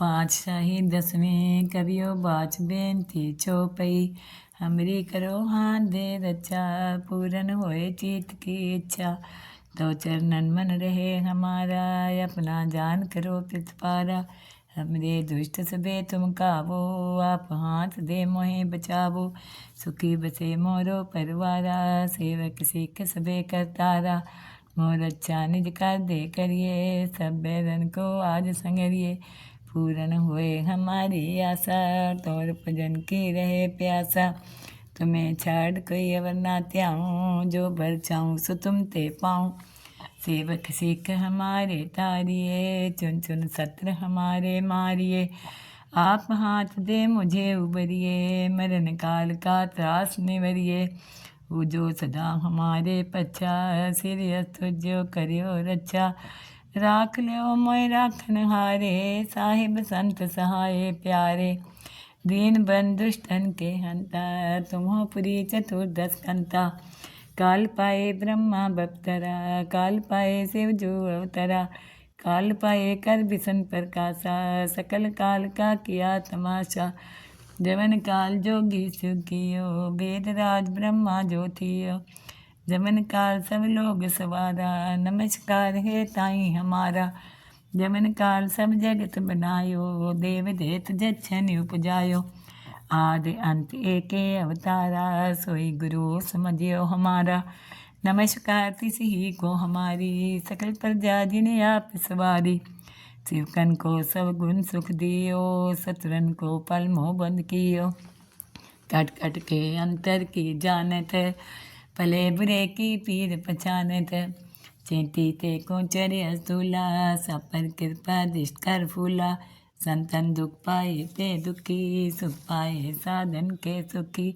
पातशाही दसवें कवियो बाच बेनती चौपई। हमरी करो हाथ दे रचा अच्छा, पूरन होए चीत की इच्छा। तो चरणन मन रहे हमारा, अपना जान करो प्रतिपारा हमरे दुष्ट सबे तुम कावो, आप हाथ दे मोहे बचावो। सुखी बसे मोरो परवारा, सेवक सिख सबे करतारा। मोर अच्छा निज कर दे करिए सब बैरन को आज संगरिए। पूरन हुए। हमारी आशा तोर भजन की रहे प्यासा। तुम्हें छाड़ कोई अवर ना त्याऊं, जो भर चाऊं सो तुम ते पाऊँ। सेवक सिख हमारे तारिए, चुन चुन सत्र हमारे मारिए। आप हाथ दे मुझे उबरिए, मरण काल का त्रास निवरिए। वो जो सदा हमारे पच्छा सिर तुझो करियो रक्षा राख लो मोय राखन हारे साहिब संत सहाय प्यारे। दीन बंधुष्टन के हंता तुम्हो पुरी चतुर्दश कंता। काल पाए ब्रह्मा बप्तरा, काल पाए शिव जो अवतरा। काल पाए कर बिसन प्रकाशा सकल काल का किया तमाशा। जवन काल जोगी सुखियो, वेद राज ब्रह्मा ज्योतियो। जमन काल सब लोग सवारा नमस्कार है ताई हमारा। जमन काल सब जगत बनायो, देव देत जच्छन उपजायो। आदि अंत एके अवतारा, सोई गुरु समझियो हमारा। नमस्कार तिस ही को हमारी, सकल प्रजा जिन्हें आप सवारी। शिवकन को सब गुण सुख दियो सतरन को पल मोह बंद कियो। कट कट के अंतर की जानत भले बुरे की पीर पहचानत चेती ते को चरे अस्तूला सब पर कृपा दिष्ट कर फूला। संतन दुख पाए ते दुखी, सुख पाए साधन के सुखी।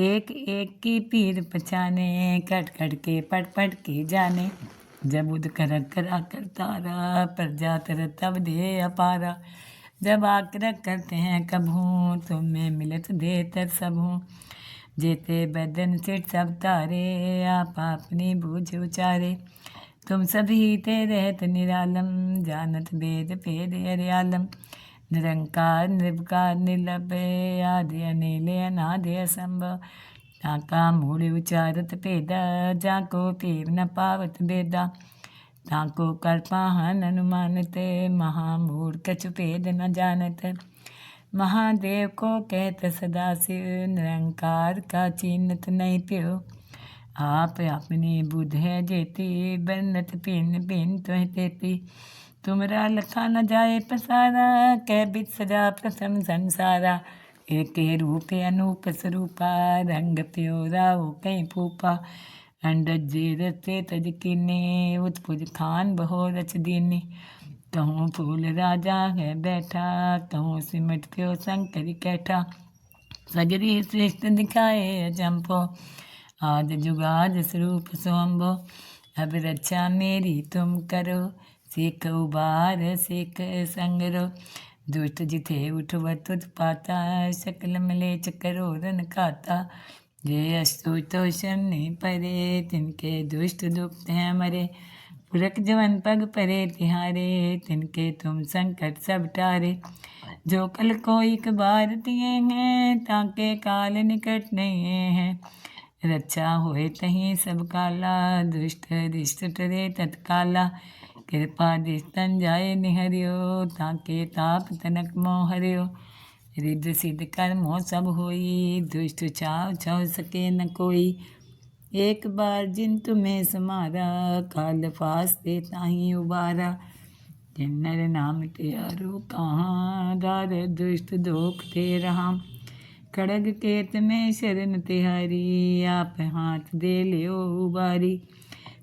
एक एक की पीर पहचाने कट कट के पट पट के जाने। जब उद कर करा कर तारा, प्रजा तर तब दे अपारा। जब आकर करते हैं कब हूँ तुम्हें मिलत दे तर सब। हूँ जेते बदन सिट सब तारे, आप अपनी बूझ उचारे। तुम सभी ते रहत निरालम, जानत भेद भेद हरियालम निरंकार, निर्विकार, निर्लभ, आदि अनिल, अनादि असंभव ताका मूल उचारत भेदा जाको पीव न पावत बेदा ताको कल्पाहन अनुमानत महामूढ़ कछु भेद न जानत। महादेव को कहते सदा शिव निरंकार का चिन्हत नहीं प्यो। आप अपनी बुध है जेती, बन्नत पिन पिन तुह तेती तुमरा लखा न जाए पसारा, कह बित सजा प्रथम संसारा। एक रूप अनूप स्वरूपा, रंग प्योरा वो कई फूपा अंडज रते तज किने उत्पुज खान बहो रच दीने कहूँ फूल राजा है बैठा कहूँ सिमट प्यो शंकर कैठा। सगरी श्रेष्ठ दिखाए अजम्पो आज जुगाज स्वरूप सोम्बो अब रक्षा मेरी तुम करो, सिख उबार, सिख संगरो। दुष्ट जिथे उठव तुझ पाता सकल मलेच करो रन खाता। जे अस्तु तो शनि परे तिनके दुष्ट दुख हैं मरे पुरख जवन पग परे तिहारे, तिनके तुम संकट सब टारे। जो कल को एक बार दिए हैं, ताके काल निकट नहीं हैं। रक्षा होए तही सब काला, दुष्ट दिष्ट टरे तत्काला। कृपा दिस्तन जाए निहरियो, ताके ताप तनक मोह हरियो रिद्ध सिद्ध कर्मो सब होई, दुष्ट छाव छव सके न कोई। एक बार जिन तुम्हें समारा, काल दे ताही उबारा। जिन्नर नाम त्यारो कहाँ दार दुष्ट दोख ते रहा। खड़ग केत में शरण तिहारी, आप हाथ दे लियो उबारी।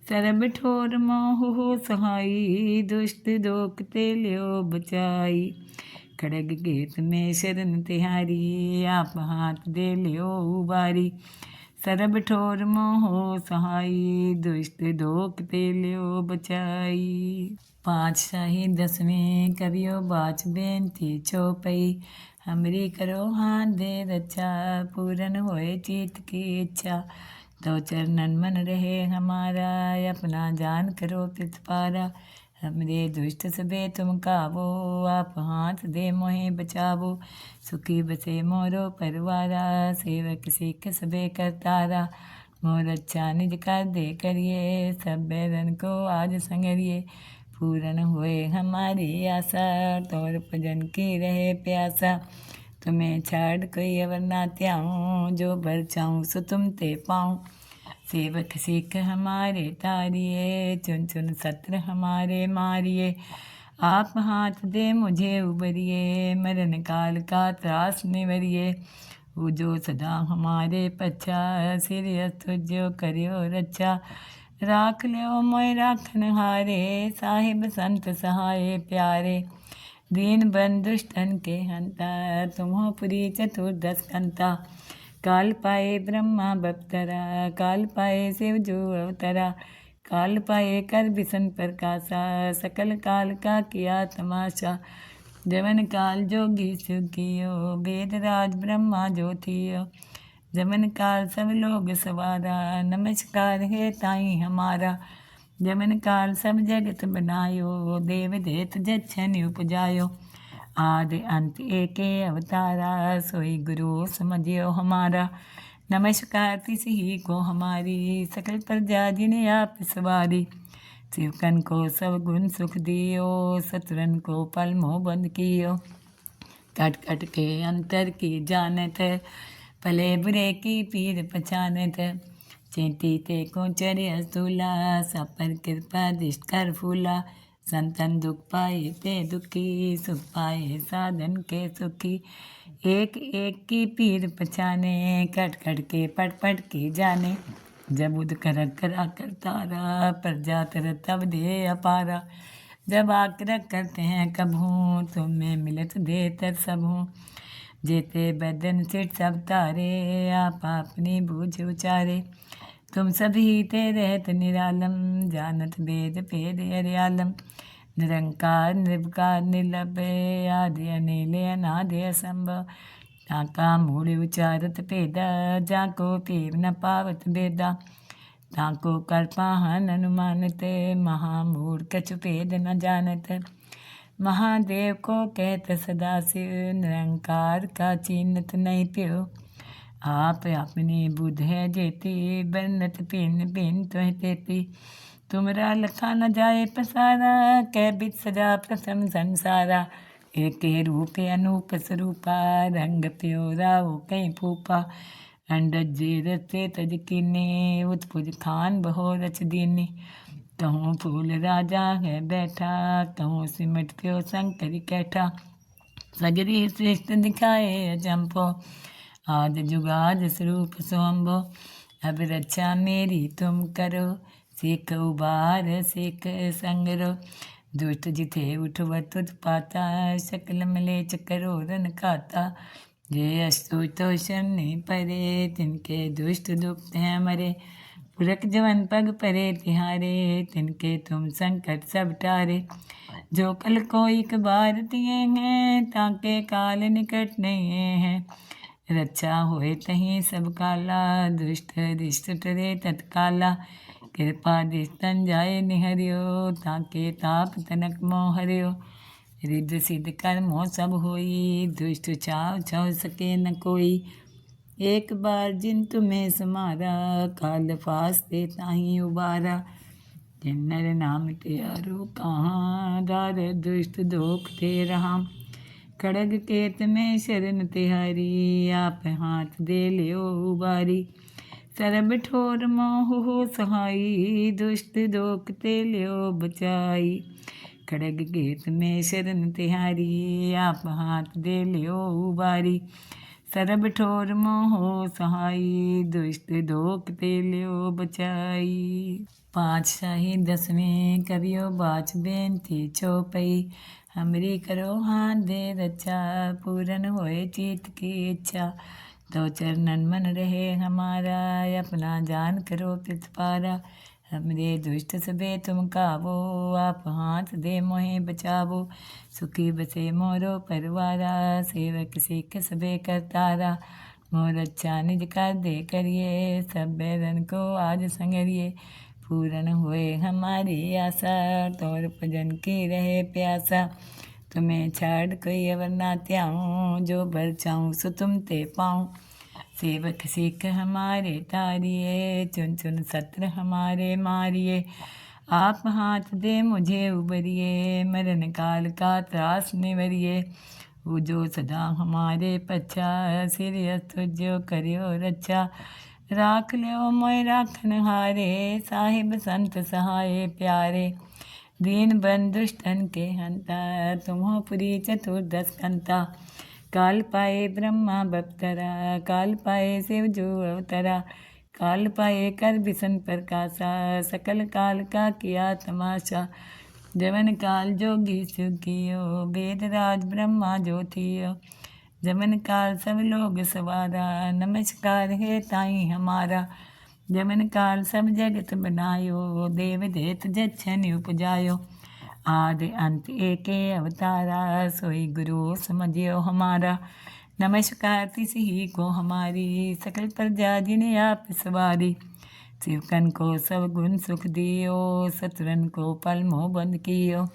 सरब ठोर मोह हो सहाई, दुष्ट दोख ते लियो बचाई। खड़ग केत में शरण तिहारी, आप हाथ दे लियो उबारी। ਸਰਬ ਠੋਰ ਮੋਹ ਸਹਾਈ ਦੁਸ਼ਟ ਦੋਖ ਤੇ ਲਿਓ ਬਚਾਈ ਪਾਤਸ਼ਾਹੀ ਦਸਵੇਂ ਕਵਿਓ ਬਾਚ ਬੇਨਤੀ ਚੋਪਈ हमरी करो हाथ दे रचा पूरन होए चित की इच्छा तो चरणन मन रहे हमारा अपना जान करो प्रतिपारा हमरे दुष्ट सबे तुम काबो आप हाथ दे मोहे बचावो। सुखी बसे मोरो परवारा, सेवक सिख सबे करतारा। मोर अच्छा निज कर दे करिए सब बैरन को आज संगरिए। पूरन हुए हमारी आशा, तोर भजन की रहे प्यासा। तुम्हें छाड़ कोई अवर ना त्याऊँ, जो भर चाहूँ सो तुम ते पाऊँ। सेवक सिख हमारे तारिए, चुन चुन सत्र हमारे मारिए। आप हाथ दे मुझे उबरिए, मरण काल का त्रास निवरिए। वो जो सदा हमारे पच्छा, सिर तुझो करियो रक्षा राख लियो मोय राखन हारे, साहिब संत सहाय प्यारे। दीन बंधुष्टन के हंता, तुम्हो पुरी चतुर्दश कंता। काल पाए ब्रह्मा बप्तरा, काल पाए शिव जो अवतरा, काल पाए कर बिसन प्रकाशा सकल काल का किया तमाशा। जमन काल जोगी सुखियो, वेद राज ब्रह्मा ज्योतियो। जमन काल सब लोग सवारा, नमस्कार है ताई हमारा। जमन काल सब जगत बनायो, देव देत जच्छन उपजायो। आदि अंत एक अवतारा, सोई गुरु समझियो हमारा। नमस्कार किसी ही को हमारी, सकल प्रजा जिन्हें आप सवारी। शिवकन को सब गुण सुख दियो सतरन को पल मोह बंद कियो। कट कट के अंतर की जानत भले बुरे की पीर पहचानत चेती ते को चरे अस्तूला सब पर कृपा, दिष्ट कर फूला। संतन दुख पाए ते दुखी, सुख पाए साधन के सुखी। एक एक की पीर पछाने, कट कट के, पट पट के जाने। जब उद कर करा कर तारा, पर जातर तब दे अपारा। जब आकर करते हैं कब हूँ तुम में मिलत दे तर सब। हूँ जेते बदन सिट सब तारे, आप अपनी बूझ उचारे। तुम सभी ते रहत निरालम जानत वेद पेद अरियालम निरंकार, निर्विकार, निर्लभ, आदि अनिल, अनादि असंभव। ताका मूल उचारत भेदा जाको पीव न पावत बेदा ताको कल्पाहन अनुमानत, महामूढ़ कछु भेद न जानत। महादेव को कहत सदा शिव, निरंकार का चिन्हत नहीं प्यो। आप अपने बुध है जेती बरनत पिन पिन तुह तेती। तुमरा लखा न जाए पसारा कै बित सजा प्रथम संसारा। एक रूप अनूप स्वरूपा रंग प्योरा वो कहीं फूपा। अंडज रते तज किने उत्पुज खान बहो रच दीनी कहूँ फूल राजा है बैठा कहूँ सिमट प्यो शंकर कैठा। सगरी श्रेष्ठ दिखाए अजम्पो आज जुगाज स्वरूप सोम्बो अब रक्षा मेरी तुम करो, सिख उबार, सिख संगरो। दुष्ट जिथे उठवत पाता, सकल मले चकरो रन खाता। जे अस्तु तो शनि परे, तिनके दुष्ट दुख हैं मरे। पुरख जवन पग परे, तिहारे, तिनके तुम संकट सब टारे। जो कल को एक बार दिए हैं, ताके काल निकट नहीं हैं। रक्षा होए तहीं सब काला, दुष्ट दिष्ट टरे तत्काला। कृपा दिस्तन जाए निहरियो, ताके ताप तनक मोहरियो रिद्ध सिद्ध कर कर्म सब होई, दुष्ट चाव छव सके न कोई। एक बार जिन तुम्हें समारा, काल फास दे ताही उबारा। जिन्नर नाम त्यारो कहाँ दार दुष्ट दोख ते रहा खड़ग केत में शरण तिहारी आप हाथ दे लियो उबारी सरब ठोर मोह हो सहाई दुष्ट दोखते लियो बचाई खड़ग गेत में शरण तिहारी आप हाथ दे लियो उबारी सरब ठोर मोह सहाई दुष्ट दोखते लियो बचाई पाँच शाही दसवें कवियो बाच बेनती चौपई हमरी करो हाथ दे रचा पूरन होए चीत की इच्छा। तो चरणन मन रहे हमारा, अपना जान करो प्रतिपारा हमरे दुष्ट सबे तुम काबो आप हाथ दे मोहे बचावो। सुखी बसे मोरो परवारा, सेवक सिख सबे करतारा। मोर अच्छा निज कर दे करिए सब बैरन को आज संगरिए। पूर्ण हुए। हमारी आशा, तोर भजन की रहे प्यासा। तुम्हें छाड़ कोई अवर ना त्याऊँ, जो भर चाहूँ सो तुम ते पाऊँ। सेवक सिख हमारे तारिए, चुन चुन सत्र हमारे मारिए। आप हाथ दे मुझे उबरिए, मरण काल का त्रास निवरिए। वो जो सदा हमारे पच्छा सिर तुझो करियो रक्षा राख लो मोय राखन हारे, साहिब संत सहाय प्यारे। दीन बंधुष्टन के हंता, तुम्हो पुरी चतुर्दश कंता। काल पाए ब्रह्मा बप्तरा, काल पाए शिव जो अवतरा। काल पाए कर बिसन प्रकाशा सकल काल का किया तमाशा। जवन काल जोगी सुखियो, वेद राज ब्रह्मा ज्योतियो। जमन काल सब लोग सवारा, नमस्कार है ताई हमारा। जमन काल सब जगत बनायो, देव देत जच्छन उपजायो। आदि अंत एक अवतारा, सोई गुरु समझियो हमारा। नमस्कार तिसी ही को हमारी, सकल प्रजा जिन्हें आप सवारी। शिवकन को सब गुण सुख दियो, सतरन को पल मोह बंद कियो।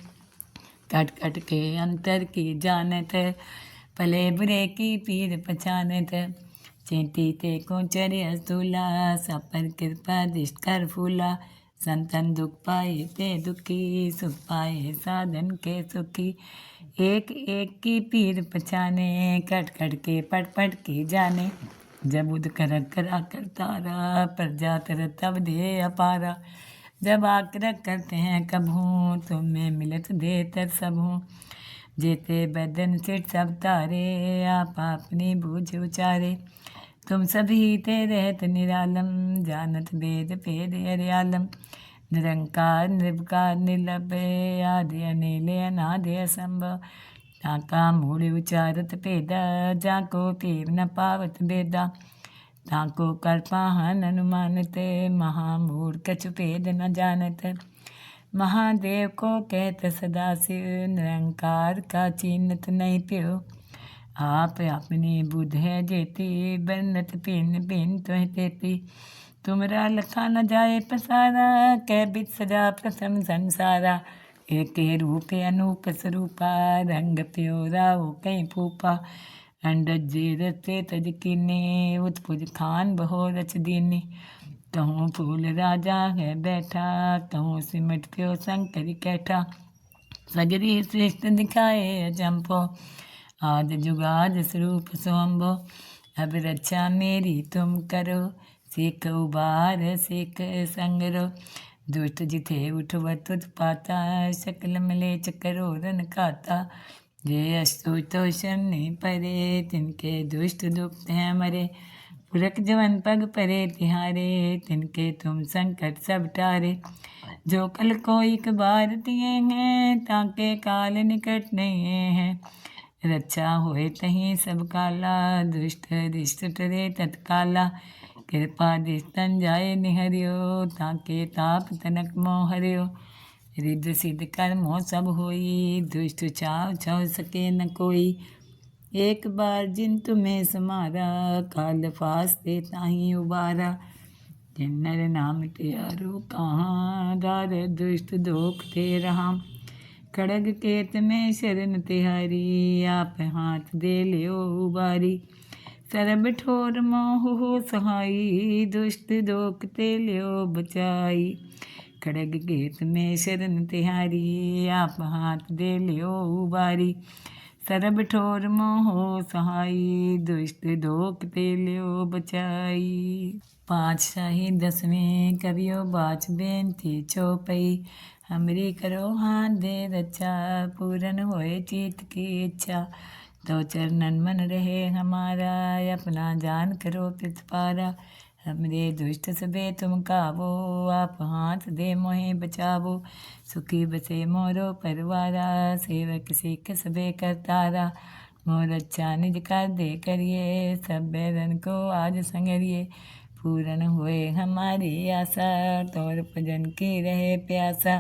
कट कट के अंतर की जानत भले बुरे की पीर पहचानत चेती ते को चर्य स्थूला सपर कृपा दिष्ट कर फूला। संतन दुख पाए ते दुखी, सुख पाए साधन के सुखी। एक एक की पीर पछाने, कट कट के पट पट के जाने। जब उद कर करा कर तारा, पर जातर तब दे अपारा। जब आकर करते हैं कब हूँ तुम में मिलत दे तर सब। हूँ जेते बदन सिट सब तारे, आप अपनी बूझ उचारे। तुम सभी ते रहत निरालम, जानत भेद भेद हरियालम निरंकार, निर्विकार निर्लभ्य आदि अनिल, अनादि असंभव। ताका मूल उचारत भेदा जाको पीव न पावत बेदा ताको कर पाहन अनुमानत महामूढ़ कछु भेद न जानत। महादेव को कहते सदा शिव निरंकार का चिन्हत नहीं प्यो। आप अपनी बुध है जेती बरनत पिन पिन तुह तेती। तुमरा लखा न जाए पसारा, कह बित सजा प्रथम संसारा। एक रूप अनूप स्वरूपा रंग प्योरा वो कई फूपा अंडज जे तज किने उत्पुज खान बहो रच दीने कहूँ फूल राजा है बैठा कहूँ सिमट प्यो शंकर कैठा। सगरी श्रेष्ठ दिखाए अजम्पो आज जुगाज स्वरूप सोम्बो अब रक्षा मेरी तुम करो, सिख उबार, सिख संगरो। दुष्ट जिथे उठवत पाता, शकल मले चकरो रन खाता। जे अस्तुतो शनि परे, तिनके दुष्ट दुख हैं मरे। पुरख जवन पग परे तिहारे, तिनके तुम संकट सब टारे। जो कल को एक बार दिए हैं, ताके काल निकट नहीं है। रक्षा होए तही सब काला, दुष्ट रिष्ट टरे तत्काला। कृपा दिस्तन जाए निहरियो, ताके ताप तनक मोहरियो। रिद्ध सिद्ध कर्मो सब होई, दुष्ट चाव छव सके न कोई। एक बार जिन तुम्हें समारा, काल फास दे ताही उबारा। जिन्नर नाम त्यारो कहाँ दार दुष्ट दोख ते रहा। खड़ग केत में शरण तिहारी, आप हाथ दे लियो उबारी। सरब ठोर मोह हो सहाई, दुष्ट दोख ते लियो बचाई। खड़ग गेत में शरण तिहारी, आप हाथ दे लियो उबारी। सरब ठोर मोह सहाई दुष्ट दोख ते लियो बचाई पाँच शाही दसवें कवियो बाच बेनती चौपई हमरी करो हाथ दे रचा पूरन होए चीत की इच्छा तो चरणन मन रहे हमारा अपना जान करो पारा हमरे दुष्ट सबे तुम काबो आप हाथ दे मोहे बचावो। सुखी बसे मोरो परवारा, सेवक सिख सबे करतारा। मोर अच्छा निज कर दे करिए सब बैरन को आज संगरिए। पूरन हुए हमारी आशा, तोर भजन की रहे प्यासा।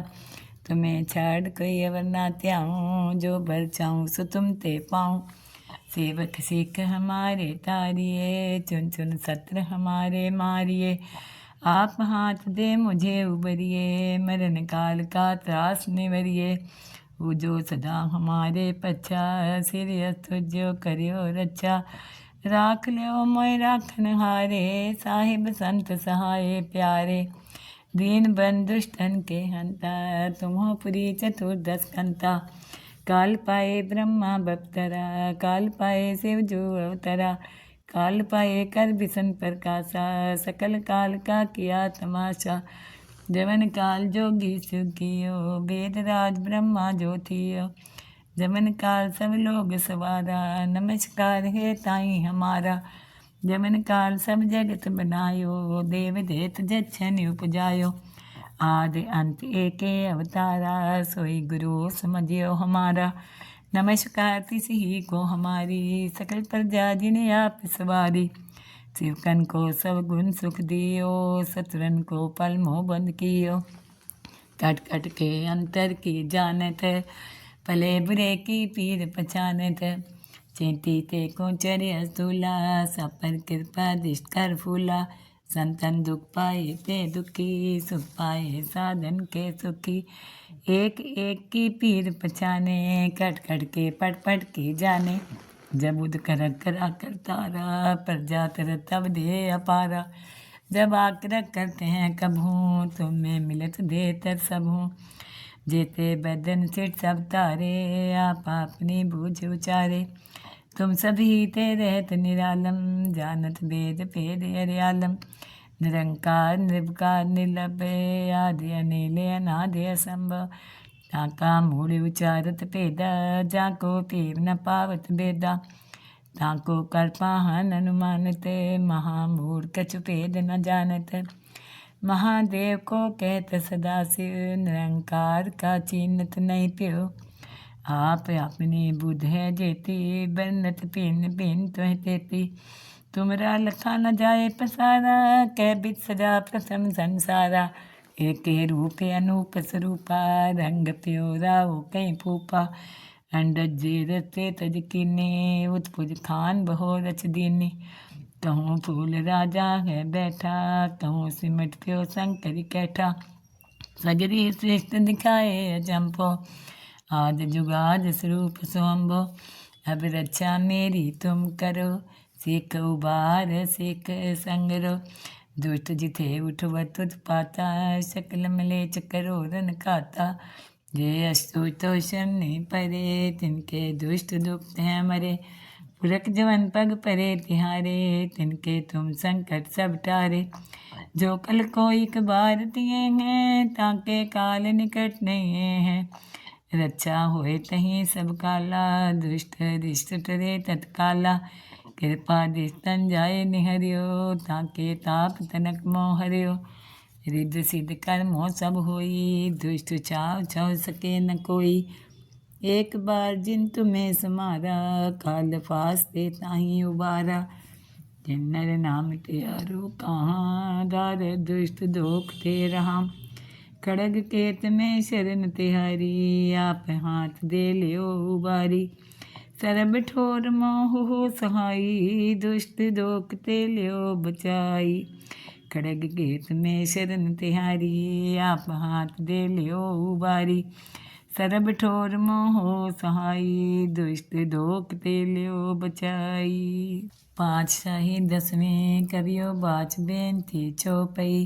तुम्हें छाड़ कोई अवर ना त्याऊँ, जो भर चाहूँ सो तुम ते पाऊँ। सेवक सिख हमारे तारिए, चुन चुन सत्र हमारे मारिए। आप हाथ दे मुझे उबरिए, मरण काल का त्रास निवरिए। वो जो सदा हमारे पच्छा, सिर तुझो करियो रक्षा राख लियो मोय राखन हारे साहिब संत सहाय प्यारे। दीन बन दुष्टन के हंता, तुम्हो पुरी चतुर्दश कंता। काल पाए ब्रह्मा बप्तरा, काल पाए शिव जो अवतरा, काल पाए कर बिसन प्रकाशा सकल काल का किया तमाशा। जवन काल जोगी सुखियो वेद राज ब्रह्मा ज्योतियो जमन काल सब लोग सवारा, नमस्कार है ताई हमारा। जमन काल सब जगत बनायो, देव देत जच्छन उपजायो। आदि अंत एक अवतारा, सोई गुरु समझियो हमारा। नमस्कार तिसी ही को हमारी, सकल प्रजा जिन्हें आप सवारी। शिवकन को सब गुण सुख दियो, सतरन को पल मोह बंद कियो। कट कट के अंतर की जानत है भले बुरे की पीर पहचानत है। चेती ते को चर्य स्थूला सब पर कृपा दिष्ट कर फूला। संतन दुख पाए ते दुखी, सुख पाए साधन के सुखी। एक एक की पीर पछाने, कट कट के, पट पट के जाने। जब उद कर करा कर तारा, पर जात तब दे अपारा। जब आकर करते हैं कब हूँ तुम्हें मिलत दे तर सब। हूँ जेते बदन सिट सब तारे, आप अपनी बूझ उचारे। तुम सभी ते रहत निरालम, जानत वेद भेद अरियालम। निरंकार, निर्विकार निर्लभ आदि अनिल अनादि असंभव। ताका मूड़ उचारत भेदा जाको पीव न पावत, बेदा। ताको कर पाहन अनुमानत महामूढ़ कछु भेद न जानत। महादेव को कहत सदा शिव, निरंकार का चिन्हत नहीं प्यो। आप अपनी बुध है जेती, बन्नत, पिन पिन तुह तेती तुमरा लखा न जाए पसारा, कह बित सजा प्रथम संसारा। एक रूप अनूप स्वरूपा, रंग प्योरा हो कहीं फूपा अंडज रते तज किने, उत्पुज खान बहो रच दीने। कहूँ फूल राजा है बैठा, कहूँ सिमट प्यो शंकर कैठा। सगरी श्रेष्ठ दिखाए अजम्पो आज जुगाज स्वरूप सोम्बो अब रक्षा मेरी तुम करो सिख उबार, सिख संगरो। दुष्ट जिथे उठ उठवत पाता सकल मले चकरोरन खाता। जे अस्तुतो शनि परे, तिनके दुष्ट दुख हैं मरे। पुरख जवन पग परे, तिहारे, तिनके तुम संकट सब टारे। जो कल को एक बार दिए हैं, ताके काल निकट नहीं है। रक्षा होए तहीं सब काला, दुष्ट रिष्ट टरे तत्काला। कृपा दिस्तन जाए निहरियो ताके ताप तनक मोहरियो रिद्ध सिद्ध कर्म हो सब होई दुष्ट छाव छव सके न कोई एक बार जिन तुम्हें समारा काल फास दे ताही उबारा जिन्नर नाम त्यारो कहाँ दार दुष्ट दोख ते रहा खड़ग केत में शरण तिहारी आप हाथ दे लियो उबारी सरब ठोर मोह हो सहाई दुष्ट दोख ते लियो बचाई खड़ग गेत में शरण तिहारी आप हाथ दे लियो उबारी सरब ठोर मोह सहाई दुष्ट दोख ते लियो बचाई पाँच शाही दसवें कवियो बाच बेनती चौपई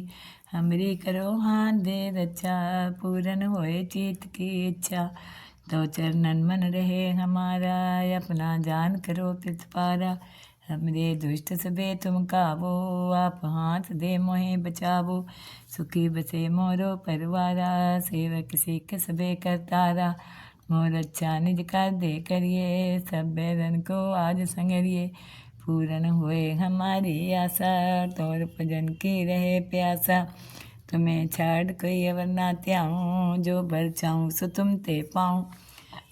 हमरी करो हाथ दे रचा पूरन होए चीत तो चरणन मन रहे हमारा, अपना जान करो प्रतिपारा हमरे दुष्ट सबे तुम काबो आप हाथ दे मोहे बचावो। सुखी बसे मोरो परवारा, सेवक सिख सबे करतारा। मोर अच्छा निज कर दे करिए सब बैरन को आज संगरिए। पूरन हुए हमारी आशा, तोर भजन की रहे प्यासा। तुम्हें छाड़ कोई अवर ना त्याऊँ, जो भर चाहूँ सो तुम ते पाऊँ।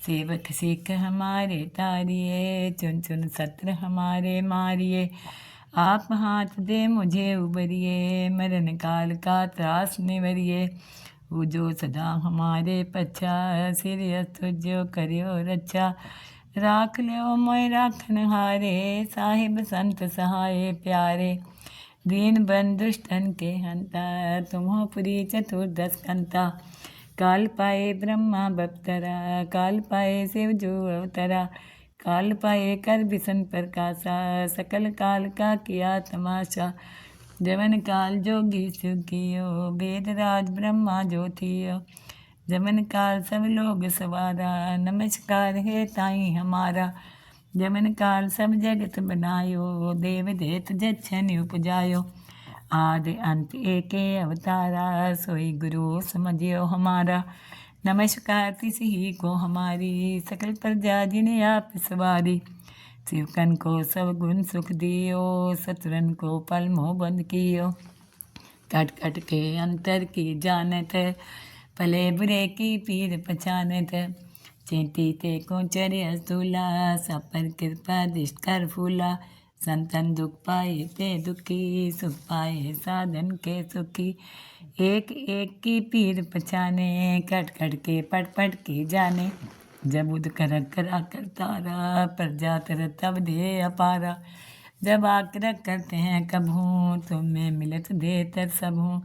सेवक सिख हमारे तारिए, चुन चुन सत्र हमारे मारिए। आप हाथ दे मुझे उबरिए, मरण काल का त्रास निवरिए। वो जो सदा हमारे पच्छा, सिर तुझो करियो रक्षा राख लियो मोय राखन हारे साहिब संत सहाय प्यारे। दीन बंधुष्टन के हंता तुम हो पुरी चतुर्दश कंता। काल पाए ब्रह्मा बप्तरा, काल पाए शिव जो अवतरा। काल पाए कर बिसन प्रकाशा सकल काल का किया तमाशा। जवन काल जोगी सुखियो, वेद राज ब्रह्मा ज्योतियो जमन काल सब लोग सवारा, नमस्कार है ताई हमारा। जमन काल सब जगत बनायो देव देत जच्छन उपजायो। आदि अंत एक अवतारा, सोई गुरु समझियो हमारा। नमस्कार किसी ही को हमारी सकल प्रजा जिन्हें आप सवारी। शिवकन को सब गुण सुख दियो, सतरन को पल मोह बंद कियो। कट कट के अंतर की जानत भले बुरे की पीर पहचानत चेती ते को चर्य स्थूला सब पर कृपा दिष्ट कर फूला, संतन दुख पाए ते दुखी, सुख पाए साधन के सुखी। एक एक की पीर पछाने कट कट के पट पट के जाने। जब उद कर करा कर तारा पर जातर तब दे अपारा। जब आकर करते हैं कब हूँ तुम्हें मिलत दे तर सब। हूँ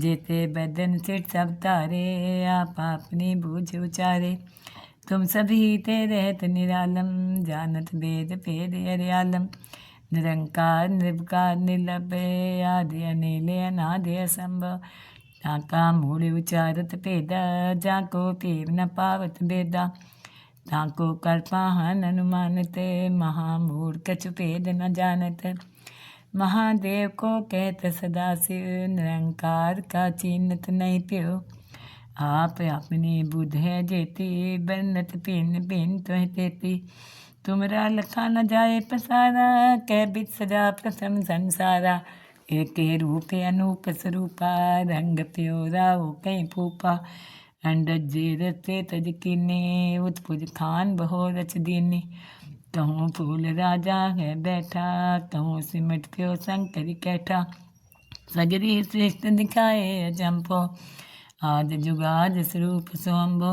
जेते बदन सिट सब तारे, आप अपनी बूझ उचारे। तुम सभी ते रहत निरालम, जानत वेद भेद हरियालम निरंकार, निर्विकार, निर्लभे, आदि अनिले, अनादि असंभव। ताका मूल उचारत भेदा, जाको पीव न पावत भेदा। ताको कल्पाहन अनुमानत महामूढ़ कछु भेद न जानत। महादेव को कहत सदा शिव, निरंकार का चिन्हत नहीं प्यो। आप अपने बुध है जेती, बन्नत पिन पिन तुह तेती। तुमरा लखा न जाए पसारा कै बित सजा प्रथम संसारा। एक रूप अनूप स्वरूपा रंग प्योरा वो कहीं फूपा। अंडज रते तज किने, उत्पुज खान बहो रच दीने। कहूँ फूल राजा है बैठा कहूँ सिमट प्यो शंकर कैठा। सगरी श्रेष्ठ दिखाए अजम्पो आज जुगाज स्वरूप सोम्बो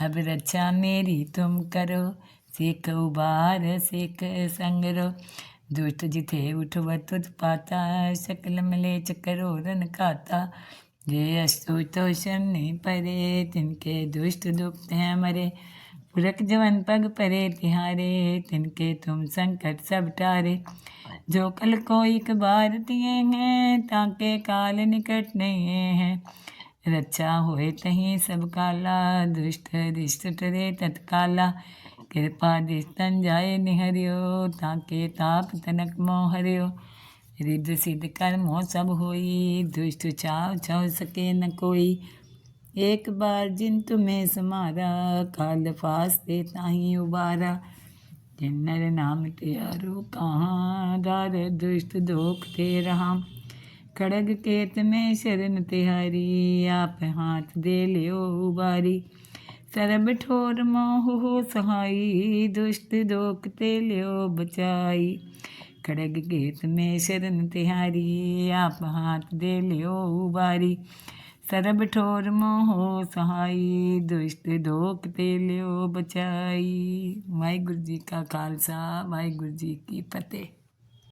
अब रक्षा मेरी तुम करो, सिख उबार, सिख संगरो। दुष्ट जिथे उठवत पाता सकल मले चकरो रन खाता। जे अस्तु तो शनि परे, तिनके दुष्ट दुख हैं मरे। पुरख जवन पग परे, तिहारे, तिनके तुम संकट सब टारे। जो कल को एक बार दिए हैं, ताके काल निकट नहीं है। रक्षा होए तहीं सब काला, दुष्ट रिष्ट टरे तत्काला। कृपा दिस्तन जाए निहरियो, ताके ताप तनक मोहरियो। रिद्ध सिद्ध कर्मो सब होई, दुष्ट चाव छव सके न कोई। एक बार जिन तुम्हें समारा, काल फास दे ताही उबारा। जिन्नर नाम त्यारो कहाँ दार दुष्ट दोख ते रहा खड़ग केत में शरण तिहारी आप हाथ दे लियो उबारी सरब ठोर मोह हो सहाई दुष्ट दोखते लियो बचाई खड़ग गेत में शरण तिहारी आप हाथ दे लियो उबारी सरब ठोर मोह सहाई दुष्ट दोखते लियो बचाई वाहिगुरु जी का खालसा वाहिगुरु जी की फतेह